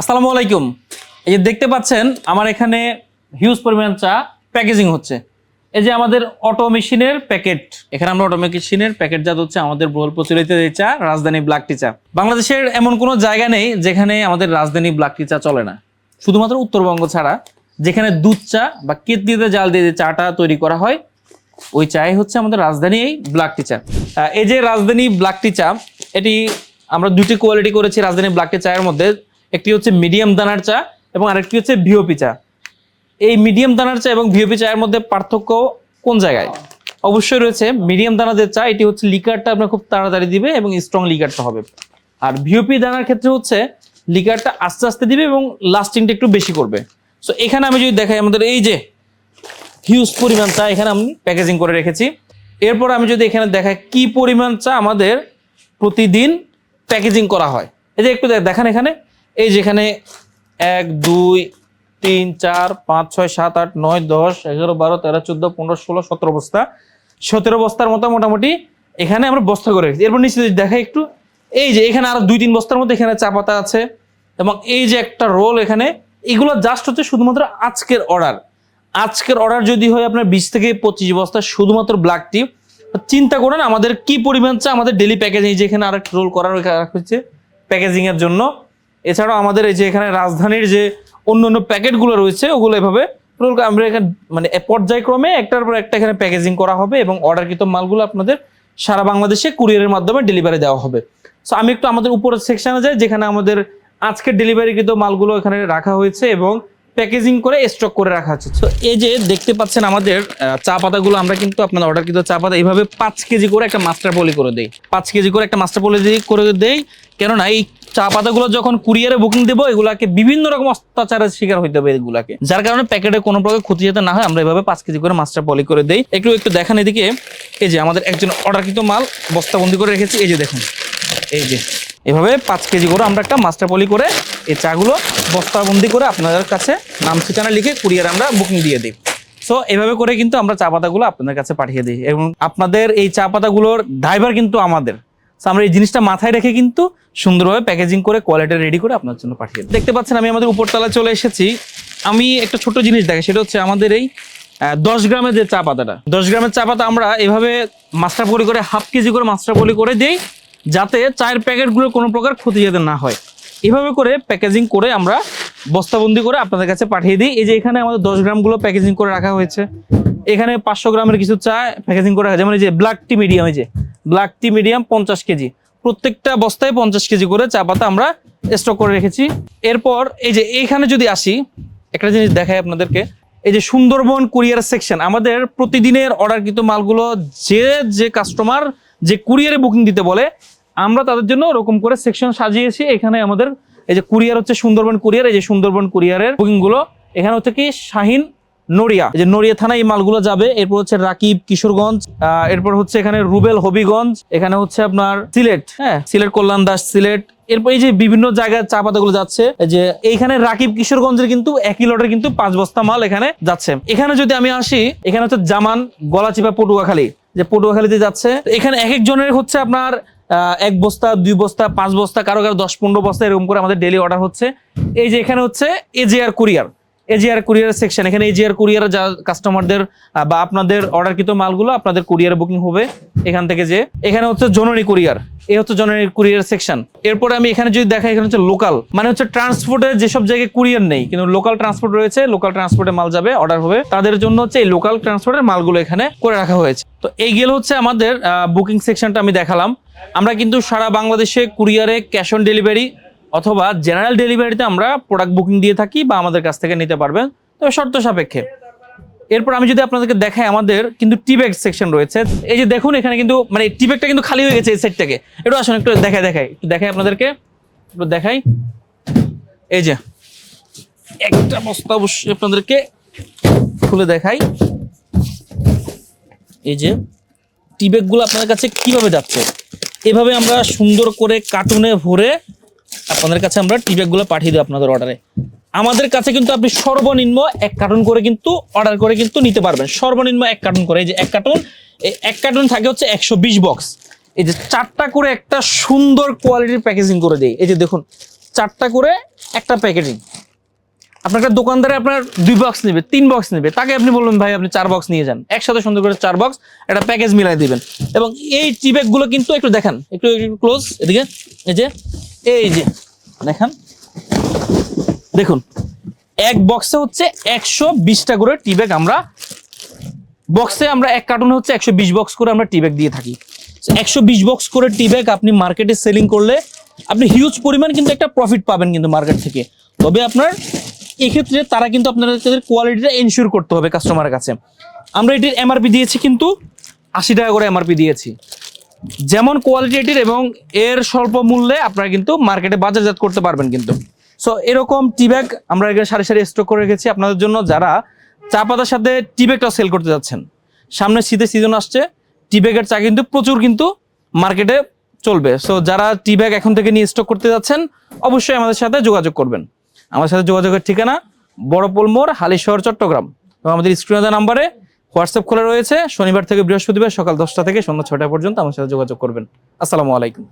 আসসালামু আলাইকুম। এই যে দেখতে পাচ্ছেন, আমার এখানে হিউজ পরিমাণ চা প্যাকেজিং হচ্ছে। এই যে আমাদের অটো মেশিনের প্যাকেট এখানে আমরা অটো মেশিনের প্যাকেটজাত হচ্ছে আমাদের বহুল প্রচলিত এই চা, রাজধানী ব্ল্যাক টি চা। বাংলাদেশের এমন কোনো জায়গা নেই যেখানে আমাদের রাজধানী ব্ল্যাক টি চা চলে না। শুধুমাত্র উত্তরবঙ্গ ছাড়া, যেখানে দুধ চা বা কেতলিতে জাল দিয়ে যে চাটা তৈরি করা হয়, ওই চাই হচ্ছে আমাদের রাজধানী এই ব্ল্যাক টি চা এই যে রাজধানী ব্ল্যাক টি চা, এটি আমরা দুটি কোয়ালিটি করেছি রাজধানী ব্ল্যাক টি চায়ের মধ্যে। একটি হচ্ছে মিডিয়াম দানার চা এবং আরেকটি হচ্ছে ভিওপি চা। এই মিডিয়াম দানার চা এবং ভিওপি চায়ের মধ্যে পার্থক্য কোন জায়গায়? অবশ্যই রয়েছে মিডিয়াম দানা যে চা, এটি হচ্ছে লিকারটা আপনার খুব তাড়াতাড়ি দিবে এবং স্ট্রং লিকারটা হবে। আর ভিওপি দানার ক্ষেত্রে হচ্ছে লিকারটা আস্তে আস্তে দিবে এবং লাস্টিংটা একটু বেশি করবে। সো এখানে আমি যদি দেখাই আমাদের এই যে হিউজ পরিমাণ চা, এখানে আমি প্যাকেজিং করে রেখেছি। এরপর আমি যদি এখানে দেখাই কি পরিমাণ চা আমাদের প্রতিদিন প্যাকেজিং করা হয়। এই যে একটু দেখান এখানে। এই যেখানে এক, দুই, তিন, চার, পাঁচ, ছয়, সাত, আট, নয়, দশ, এগারো, বারো, তেরো, চোদ্দ, পনেরো, ষোলো, সতেরো বস্তা সতেরো বস্তার মতো মোটামুটি এখানে আমরা বস্তা করে রেখেছি। এরপর যদি দেখাই একটু, এই যে এখানে আরও দুই, তিন বস্তার মধ্যে এখানে চা পাতা আছে এবং এই যে একটা রোল এখানে, এগুলো জাস্ট হচ্ছে শুধুমাত্র আজকের অর্ডার আজকের অর্ডার যদি হয় আপনার বিশ থেকে পঁচিশ বস্তা, শুধুমাত্র ব্ল্যাক টি চিন্তা করেন আমাদের কি পরিমাণ চা আমাদের ডেলি প্যাকেজিং যেখানে আর রোল করার রাখা হচ্ছে প্যাকেজিং এর জন্য। এছাড়াও আমাদের এই যে এখানে রাজধানীর যে অন্য অন্য প্যাকেটগুলো রয়েছে, ওগুলো এভাবে আমরা এখানে মানে পর্যায়ক্রমে একটার পর একটা এখানে প্যাকেজিং করা হবে এবং অর্ডারকৃত মালগুলো আপনাদের সারা বাংলাদেশে কুরিয়ারের মাধ্যমে ডেলিভারি দেওয়া হবে। সো আমি একটু আমাদের উপরের সেকশনে যাই, যেখানে আমাদের আজকের ডেলিভারিকৃত মালগুলো এখানে রাখা হয়েছে এবং প্যাকেজিং করে স্টক করে রাখা হচ্ছে তো এই যে দেখতে পাচ্ছেন আমাদের চা পাতাগুলো, আমরা কিন্তু আপনার অর্ডার কিন্তু চা পাতা এইভাবে পাঁচ কেজি করে একটা মাস্টার পলি করে দেই। পাঁচ কেজি করে একটা মাস্টার পলি করে দেই। কেননা এই চা পাতাগুলো যখন কুরিয়ারে বুকিং দেবো, এগুলাকে বিভিন্ন রকম অত্যাচারের শিকার হইতে হবে এগুলাকে। যার কারণে প্যাকেটে কোনো প্রকার ক্ষতি যাতে না হয়, আমরা এভাবে পাঁচ কেজি করে মাস্টার পলি করে দেই। একটু একটু দেখান এদিকে। এই যে আমাদের একজন অর্ডারকৃত মাল, বস্তাবন্দি করে রেখেছি। এই যে দেখুন। এই যে, এভাবে পাঁচ কেজি করে আমরা একটা মাস্টার পলি করে এই চাগুলো বস্তাবন্দি করে আপনাদের কাছে নাম ঠিকানা লিখে কুরিয়ার আমরা বুকিং দিয়ে দিই। সো এভাবে করে কিন্তু আমরা চা পাতাগুলো আপনাদের কাছে পাঠিয়ে দিই এবং আপনাদের এই চা পাতাগুলোর ড্রাইভার কিন্তু আমাদের। So, আমরা এই জিনিসটা মাথায় রেখে কিন্তু সুন্দরভাবে প্যাকেজিং করে কোয়ালিটি রেডি করে আপনার জন্য পাঠিয়ে দিই। দেখতে পাচ্ছেন, আমি আমাদের উপরতলায় চলে এসেছি। আমি একটা ছোট জিনিস দেখে, সেটা হচ্ছে আমাদের এই দশ গ্রামের যে চা পাতাটা। দশ গ্রামের চা পাতা আমরা এভাবে মাস্টার পলি করে হাফ কেজি করে মাস্টার পলি করে দিই, যাতে চায়ের প্যাকেটগুলো কোনো প্রকার ক্ষতি যাতে না হয়। এভাবে করে প্যাকেজিং করে আমরা বস্তাবন্দি করে আপনাদের কাছে পাঠিয়ে দিই। এই যে এখানে আমাদের দশ গ্রামগুলো প্যাকেজিং করে রাখা হয়েছে। এখানে পাঁচশো গ্রামের কিছু চা প্যাকেজিং করে রাখা যেমন এই যে ব্ল্যাক টি মিডিয়াম এই যে ব্ল্যাক টি মিডিয়াম পঞ্চাশ কেজি। প্রত্যেকটা বস্তায় পঞ্চাশ কেজি করে চা পাতা আমরা স্টক করে রেখেছি। এরপর এই যে এইখানে যদি আসি, একটা জিনিস দেখাই আপনাদেরকে। এই যে সুন্দরবন কুরিয়ার সেকশন, আমাদের প্রতিদিনের অর্ডারকৃত মালগুলো যে যে কাস্টমার যে কুরিয়ারে বুকিং দিতে বলে আমরা তাদের জন্য ওরকম করে সেকশন সাজিয়েছি। এখানে আমাদের এই যে কুরিয়ার হচ্ছে সুন্দরবন কুরিয়ার এই যে সুন্দরবন কুরিয়ারের বুকিংগুলো এখানে হচ্ছে কি? শাহিন নড়িয়া। যে নড়িয়া থানায় এই মালগুলো যাবে। এরপর হচ্ছে রাকিব কিশোরগঞ্জ এরপর হচ্ছে এখানে রুবেল হবিগঞ্জ, এখানে হচ্ছে আপনার সিলেট হ্যাঁ সিলেট কল্যাণ দাস সিলেট। এরপর এই যে বিভিন্ন জায়গায় চা পাতাগুলো যাচ্ছে যে এইখানে রাকিব কিশোরগঞ্জের কিন্তু একই লটের কিন্তু পাঁচ বস্তা মাল এখানে যাচ্ছে। এখানে যদি আমি আসি, এখানে হচ্ছে জামান, গলাচিপা, পটুয়াখালী। যে পটুয়াখালীতে যাচ্ছে এখানে এক একজনের হচ্ছে আপনার এক বস্তা, দুই বস্তা, পাঁচ বস্তা, কারও কারও দশ, পনেরো বস্তা এরকম করে আমাদের ডেলি অর্ডার হচ্ছে। এই যে এখানে হচ্ছে AGR courier AGR courier section এখানে এজিআর কুরিয়ার যা কাস্টমারদের বা আপনাদের অর্ডারকৃত মালগুলো আপনাদের কুরিয়ারে বুকিং হবে এখান থেকে যে। এখানে হচ্ছে জননী কুরিয়ার এই হচ্ছে জননী কুরিয়ার সেকশন এরপরে আমি এখানে যদি দেখাই, এখানে হচ্ছে লোকাল মানে হচ্ছে ট্রান্সপোর্টের যেসব জায়গায় কুরিয়ার নেই, কিন্তু লোকাল ট্রান্সপোর্ট রয়েছে লোকাল ট্রান্সপোর্টে মাল যাবে অর্ডার হবে। তাদের জন্য হচ্ছে এই লোকাল ট্রান্সপোর্টের মালগুলো এখানে করে রাখা হয়েছে। তো এই গেল হচ্ছে আমাদের বুকিং সেকশনটা আমি দেখালাম। আমরা কিন্তু সারা বাংলাদেশে কুরিয়ারে ক্যাশ অন ডেলিভারি অথবা জেনারেল ডেলিভারিতে আমরা প্রোডাক্ট বুকিং দিয়ে থাকি বা আমাদের কাছ থেকে নিতে পারবেন। তবে শর্ত সাপেক্ষে। এরপর আমি যদি আপনাদেরকে দেখাই আমাদের কিন্তু টিব্যাগ সেকশন রয়েছে। এই যে দেখুন, এখানে কিন্তু মানে টিব্যাগটা কিন্তু খালি হয়ে গেছে এই সেট থেকে। একটু আসুন, একটু দেখাই দেখাই। একটু দেখাই আপনাদেরকে। একটু দেখাই। এই যে একটা বস্তা অবশ্যই আপনাদেরকে খুলে দেখাই। এই যে টিব্যাগগুলো আপনাদের কাছে কীভাবে যাচ্ছে? এভাবে আমরা সুন্দর করে কার্টুনে ভরে আপনাদের কাছে আমরা টিব্যাগগুলো পাঠিয়ে দিই আপনাদের অর্ডারে আমাদের কাছে কিন্তু আপনি সর্বনিম্ন এক কার্টুন করে কিন্তু অর্ডার করে কিন্তু নিতে পারবেন। সর্বনিম্ন এক কার্টুন করে। এই যে এক কার্টুন এই এক কার্টুন থাকে হচ্ছে একশো বিশ বক্স এই যে চারটা করে একটা সুন্দর কোয়ালিটির প্যাকেজিং করে দেয় এই যে দেখুন, চারটা করে একটা প্যাকেটিং আপনার দোকানদারে আপনার দুই বক্স নেবে, তিন বক্স নেবে। তাকে আপনি বলবেন, ভাই, আপনি চার বক্স নিয়ে যান। একসাথে সুন্দর করে চার বক্স একটা প্যাকেজ মিলাই দিবেন। এবং এই টি গুলো কিন্তু একটু দেখান, একটু ক্লোজ এদিকে, এই যে এই যে, দেখান। দেখুন, এক বক্সে হচ্ছে একশো বিশটা করে টি ব্যাগ আমরা বক্সে আমরা এক কার্টুনে হচ্ছে একশো বিশ বক্স করে আমরা টি ব্যাগ দিয়ে থাকি। একশো বিশ বক্স করে টি ব্যাগ আপনি মার্কেটে সেলিং করলে, আপনি হিউজ পরিমাণ কিন্তু একটা প্রফিট পাবেন কিন্তু মার্কেট থেকে। তবে আপনার এক্ষেত্রে তারা কিন্তু আপনাদের কোয়ালিটিটা এনশিওর করতে হবে কাস্টমারের কাছে। আমরা এটির এমআরপি দিয়েছি কিন্তু আশি টাকা করে এমআরপি দিয়েছি। যেমন কোয়ালিটি এটির এবং এর স্বল্প মূল্যে আপনারা কিন্তু মার্কেটে বাজারজাত করতে পারবেন কিন্তু। সো এরকম টি ব্যাগ আমরা এখানে সারি সারি স্টক করে রেখেছি আপনাদের জন্য যারা চা পাতার সাথে টি ব্যাগটা সেল করতে যাচ্ছেন। সামনে শীতের সিজন আসছে টি ব্যাগের চা কিন্তু প্রচুর কিন্তু মার্কেটে চলবে। সো যারা টি ব্যাগ এখন থেকে নিয়ে স্টক করতে যাচ্ছেন, অবশ্যই আমাদের সাথে যোগাযোগ করবেন। আমাদের সাথে যোগাযোগের ঠিকানা বড়পোল মোড়, হালিশহর, চট্টগ্রাম। এবং আমাদের স্ক্রিনে নাম্বারে হোয়াটসঅ্যাপ খোলা রয়েছে। শনিবার থেকে বৃহস্পতিবার সকাল দশটা থেকে সন্ধ্যা ছটা পর্যন্ত আমার সাথে যোগাযোগ করবেন। আসসালামু আলাইকুম।